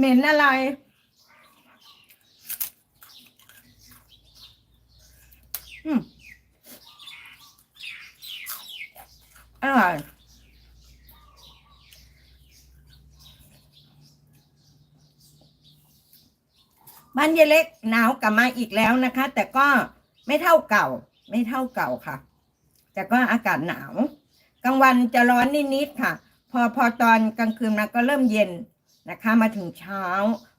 เหม็นอะไร อืมอร่อยบ้านเยเล็กหนาวกลับมาอีกแล้วนะคะ แต่ก็ไม่เท่าเก่า ไม่เท่าเก่าค่ะ แต่ก็อากาศหนาว กลางวันจะร้อนนิดๆค่ะ พอพอตอนกลางคืนมาก็เริ่มเย็น นะคะมาถึงเช้า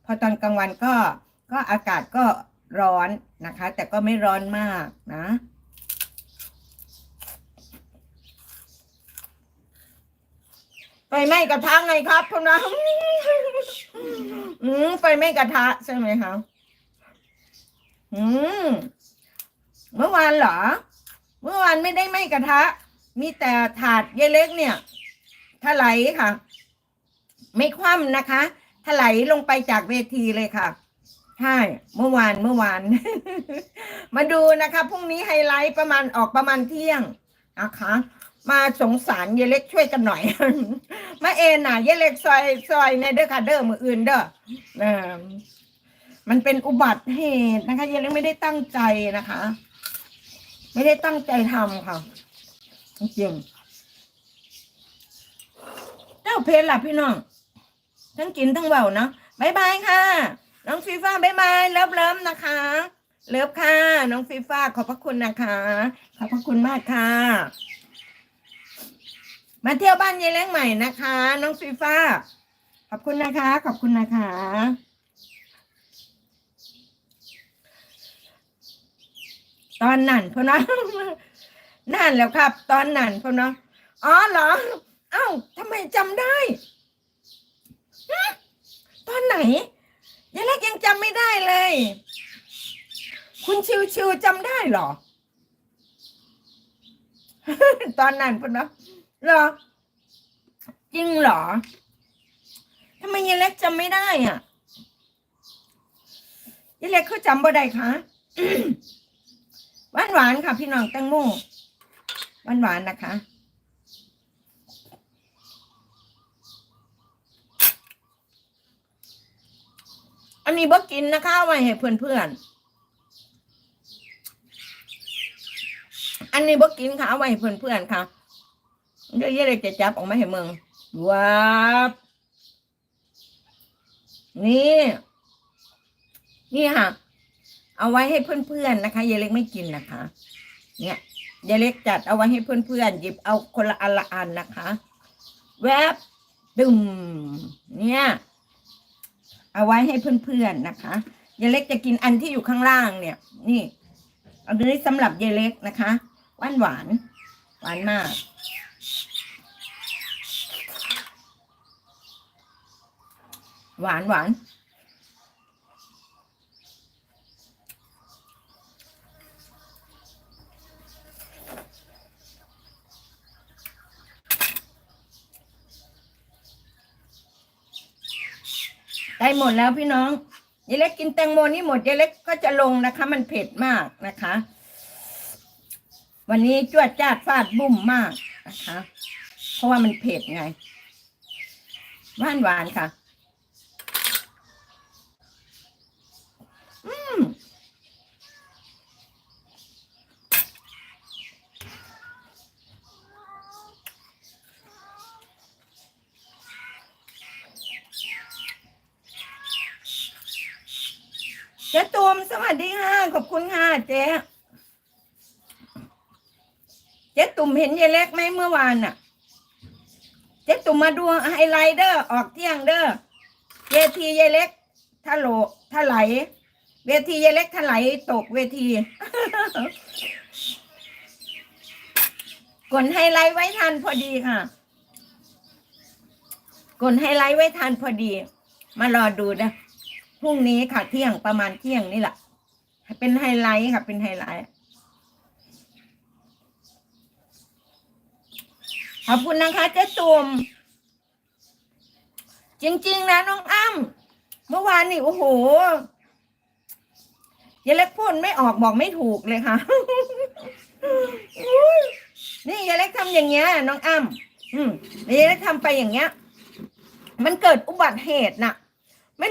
พอตอนกลางวันก็ก็อากาศก็ร้อนนะคะ แต่ก็ไม่ร้อนมากนะไฟไหม้กระทะไงครับคุณนะอืมไฟไหม้กระทะใช่ไหมคะอืมเมื่อวานเหรอ เมื่อวานไม่ได้ไหม้กระทะ มีแต่ถาดเยเล็กเนี่ยถลายค่ะ ไม่คว่ำนะคะถลายลงไปจากเวทีเลยค่ะใช่เมื่อวานเมื่อวาน มาดูนะคะพรุ่งนี้ไฮไลท์ประมาณออกประมาณเที่ยงนะคะ มาสงสารเยเล็กช่วยกันหน่อย มาเอ็นน่ะเยเล็กซอยซอยในเด้อค่ะเด้อมืออื่นเด้อเออมันเป็นอุบัติเหตุนะคะเยเล็กไม่ได้ตั้งใจนะคะ ไม่ได้ตั้งใจทำค่ะจริงเจ้าเพลล่ะพี่น้อง ทั้งกินทั้งเบาเนาะบายบายค่ะ น้องฟีฟ้าบายบายเลิฟเลิฟนะคะ เลิฟค่ะ น้องฟีฟ้าขอบพระคุณนะคะ ขอบพระคุณมากค่ะ มาเที่ยวบ้านยายเล้งใหม่นะคะ น้องฟีฟ้า ขอบคุณนะคะ ขอบคุณนะคะตอนนั่นพ่อนะนั่นแล้วครับ ตอนนั่นพ่อนะอ๋อเหรอ เอ้าทำไมจำได้ ฮะตอนไหนยายเล็กยังจำไม่ได้เลย คุณชิวชิวจำได้เหรอ ตอนนั้นพ่อนะเหรอ จริงเหรอทำไมยายเล็กจำไม่ได้อะยายเล็กเขาจำบ่ได้คะหวานหวานค่ะ พี่น้องแตงโมหวานหวานนะคะ อันนี้บ่กินนะคะเอาไว้ให้เพื่อนๆอันนี้บ่กินค่ะเอาไว้ให้เพื่อนๆค่ะเดี๋ยวเยอะเลยจะจับออกมาให้เมืองว้าบนี่ นี่ค่ะ เอาไว้ให้เพื่อนๆนะคะยายเล็กไม่กินนะคะ เนี่ยยายเล็กจัดเอาไว้ให้เพื่อนๆหยิบเอาคนละอันละอันนะคะ แวบดึมเนี่ย เอาไว้ให้เพื่อนๆนะคะยายเล็กจะกินอันที่อยู่ข้างล่างเนี่ย นี่เอาตันนี้สำหรับยายเล็กนะคะหวานหวานหวานมากหวานหวาน ได้หมดแล้วพี่น้องยายเล็กกินแตงโมนี่หมดยายเล็กก็จะลงนะคะ มันเผ็ดมากนะคะ วันนี้จวดจ้าดฟาดบุ่มมากนะคะ เพราะว่ามันเผ็ดไงหวานหวานๆค่ะ อืม เจ๊ตูมสวัสดีค่ะ ขอบคุณค่ะเจ๊เจ๊ตุ่มเห็นยายเล็กไหมเมื่อวานน่ะ เจ๊ตุ่มมาดูไฮไลท์เดอร์ออกเที่ยงเด้อเวทียายเล็กถลกถลายเวทียายเล็กถลายตกเวทีกดไฮไลท์ไว้ทันพอดีค่ะกดไฮไลท์ไว้ทันพอดี มารอดูนะ พรุ่งนี้ค่ะเที่ยงประมาณเที่ยงนี่แหละเป็นไฮไลท์ค่ะ เป็นไฮไลท์ขอบคุณนะคะเจ๊ตุ่มจริง ๆ นะน้องอ้ำเมื่อวานนี่โอ้โหยายเล็กพูดไม่ออกบอกไม่ถูกเลยค่ะ นี่ยายเล็กทำอย่างเงี้ยน้องอ้ำอืมยายเล็กทำไปอย่างเงี้ย มันเกิดอุบัติเหตุน่ะ